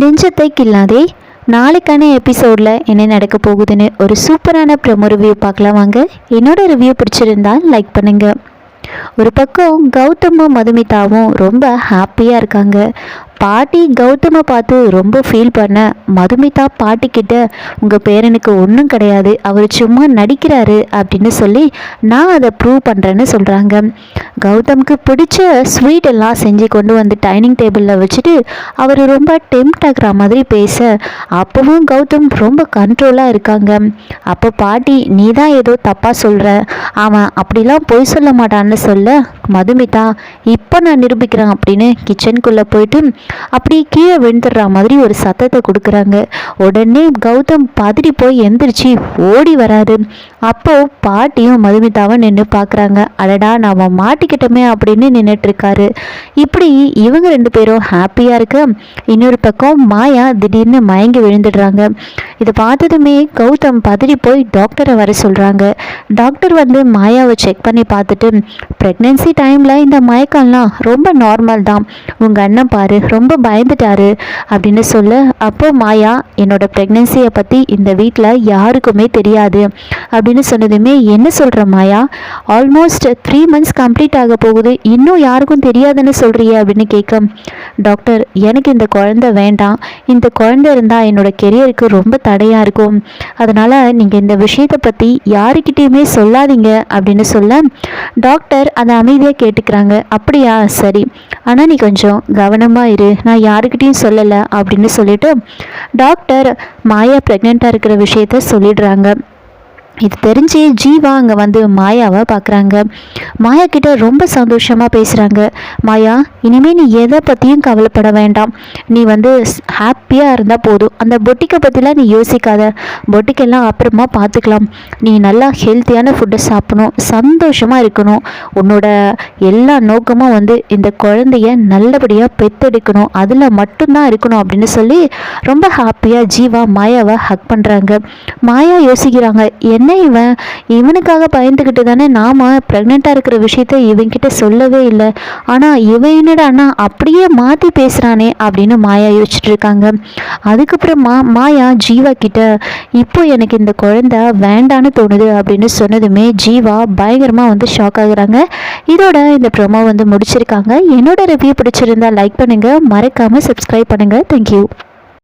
நெஞ்சத்தை கில்லாதே நாளைக்கான எபிசோடில் என்ன நடக்க போகுதுன்னு ஒரு சூப்பரான ப்ரொமோ ரிவ்யூ பார்க்கலாம் வாங்க. என்னோட ரிவ்யூ பிடிச்சிருந்தால் லைக் பண்ணுங்கள் ஒரு பக்கம் கௌதமும் மதுமிதாவும் ரொம்ப ஹாப்பியாக இருக்காங்க. பாட்டி கௌதமை பார்த்து ரொம்ப ஃபீல் பண்ண. மதுமிதா பாட்டிக்கிட்ட உங்கள் பேரனுக்கு ஒன்றும் கிடையாது. அவர் சும்மா நடிக்கிறாரு அப்படின்னு சொல்லி நான் அதை ப்ரூவ் பண்ணுறேன்னு சொல்கிறாங்க கௌதம்க்கு பிடிச்ச ஸ்வீட் எல்லாம் செஞ்சு கொண்டு வந்து டைனிங் டேபிளில் வச்சுட்டு அவர் ரொம்ப டெம்ட் ஆகிற மாதிரி பேச. அப்பவும் கௌதம் ரொம்ப கண்ட்ரோலாக இருக்காங்க. அப்போ பாட்டி நீ தான் ஏதோ தப்பாக சொல்கிற அவன் அப்படிலாம் பொய் சொல்ல மாட்டான்னு சொல்ல மதுமிதா இப்போ நான் நிரூபிக்கிறேன் அப்படின்னு கிச்சனுக்குள்ளே போயிட்டு அப்படியே கீழே விழுந்துடுற மாதிரி ஒரு சத்தத்தை கொடுக்குறாங்க. உடனே கௌதம் பதறி போய் எந்திரிச்சு ஓடி வராது அப்போ பாட்டியும் மதுமிதாவும் நின்று பார்க்குறாங்க அடடா நாம் மாட்டிக்கிட்டோமே அப்படின்னு நின்றுட்டுருக்காரு இப்படி இவங்க ரெண்டு பேரும் ஹாப்பியாக இருக்க. இன்னொரு பக்கம் மாயா திடீர்னு மயங்கி விழுந்துடுறாங்க. இதை பார்த்ததுமே கௌதம் பதறி போய் டாக்டரை வர சொல்கிறாங்க டாக்டர் வந்து மாயாவை செக் பண்ணி பார்த்துட்டு ப்ரெக்னென்சி டைமில் இந்த மயக்கம்லாம் ரொம்ப நார்மல் தான். உங்கள் அண்ணன் பாரு ரொம்ப பயந்துட்டாரு அப்படின்னு சொல்ல அப்போ மாயா என்னோட ப்ரெக்னென்சியை பற்றி இந்த வீட்டில் யாருக்குமே தெரியாது. அப்படின்னு சொன்னதுமே என்ன சொல்கிற Maya? Almost three months complete ஆக போகுது. இன்னும் யாருக்கும் தெரியாதுன்னு சொல்கிறிய அப்படின்னு கேட்க டாக்டர் எனக்கு இந்த குழந்தை வேண்டாம். இந்த குழந்தை இருந்தால் என்னோட கெரியருக்கு ரொம்ப தடையாக இருக்கும். அதனால் நீங்கள் இந்த விஷயத்தை பற்றி யாருக்கிட்டேயுமே சொல்லாதீங்க அப்படின்னு சொல்ல டாக்டர் அதை அமைதியாக கேட்டுக்கிறாங்க. அப்படியா? சரி. ஆனால் நீ கொஞ்சம் கவனமாக இரு. நான் யாருக்கிட்டேயும் சொல்லலை அப்படின்னு சொல்லிட்டு டாக்டர் மாயா ப்ரெக்னெண்ட்டாக இருக்கிற விஷயத்த சொல்லிடுறாங்க. இது தெரிஞ்சு ஜீவா அங்கே வந்து மாயாவை பார்க்குறாங்க மாயா கிட்ட ரொம்ப சந்தோஷமாக பேசுகிறாங்க மாயா இனிமேல் நீ எதை பற்றியும் கவலைப்பட வேண்டாம். நீ வந்து ஹாப்பியாக இருந்தால் போதும். அந்த பொட்டிக்கை பற்றிலாம் நீ யோசிக்காத. பொட்டிக்கெல்லாம் அப்புறமா பார்த்துக்கலாம் நீ நல்லா ஹெல்த்தியான ஃபுட்டை சாப்பிடணும். சந்தோஷமாக இருக்கணும். உன்னோட எல்லா நோக்கமும் வந்து இந்த குழந்தைய நல்லபடியாக பெத்தெடுக்கணும். அதில் மட்டும்தான் இருக்கணும் அப்படின்னு சொல்லி ரொம்ப ஹாப்பியாக ஜீவா மாயாவை ஹக் பண்ணுறாங்க மாயா யோசிக்கிறாங்க என்ன இவன்? இவனுக்காக பயந்துக்கிட்டு தானே நாம ப்ரெக்னெண்ட்டாக இருக்கிற விஷயத்த இவன்கிட்ட சொல்லவே இல்லை. ஆனால் இவன் என்னடான்னா அப்படியே மாற்றி பேசுகிறானே அப்படின்னு மாயா யோசிச்சுட்டு இருக்காங்க. அதுக்கப்புறமா மாயா ஜீவா கிட்ட இப்போ எனக்கு இந்த குழந்தை வேண்டான்னு தோணுது அப்படின்னு சொன்னதுமே ஜீவா பயங்கரமாக வந்து ஷாக் ஆகுறாங்க. இதோட இந்த ப்ரோமோ வந்து முடிச்சிருக்காங்க. என்னோட ரிவ்யூ பிடிச்சிருந்தா லைக் பண்ணுங்கள் மறக்காமல் சப்ஸ்கிரைப் பண்ணுங்கள் தேங்க்யூ